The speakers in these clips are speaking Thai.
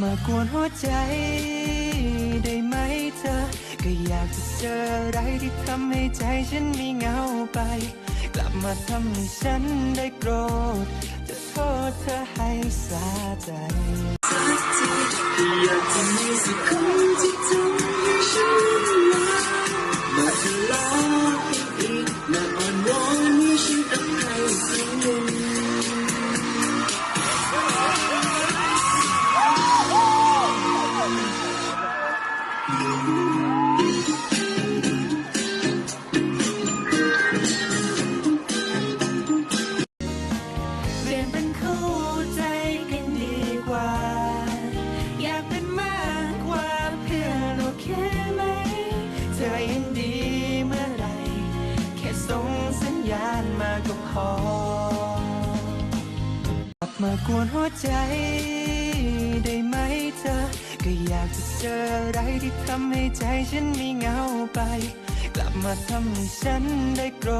มากวนหัวใจ ก็อยากจะเจออะไรที่ทำให้ใจฉันมีเหงาไป กลับมาทำให้ฉันได้โกรธ จะโทษเธอให้สาใจอยากจะมีสักคนที่ทำให้ฉันรักมาทะเลาะอีกมาอ่อนวอนให้ฉันอภัยสักหนึ่ง มาก็พอกลับมากวนหัวใจ ได้ไหมเธอ ก็อยากจะเจออะไรที่ทำให้ใจฉันมีเหงาไป กลับมาทำให้ฉันได้โกร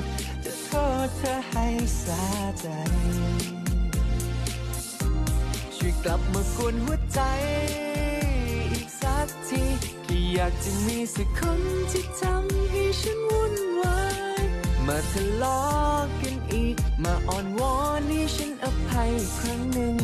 ธจะโทษเธอให้สาใจ ช่วยกลับมากวนหัวใจอีกสักทีแค่อยากจะมีสักคนที่ทำให้ฉัน ทะเลาะกันอีก มาอ่อนวอนนี้ฉันอภัยครั้งหนึ่ง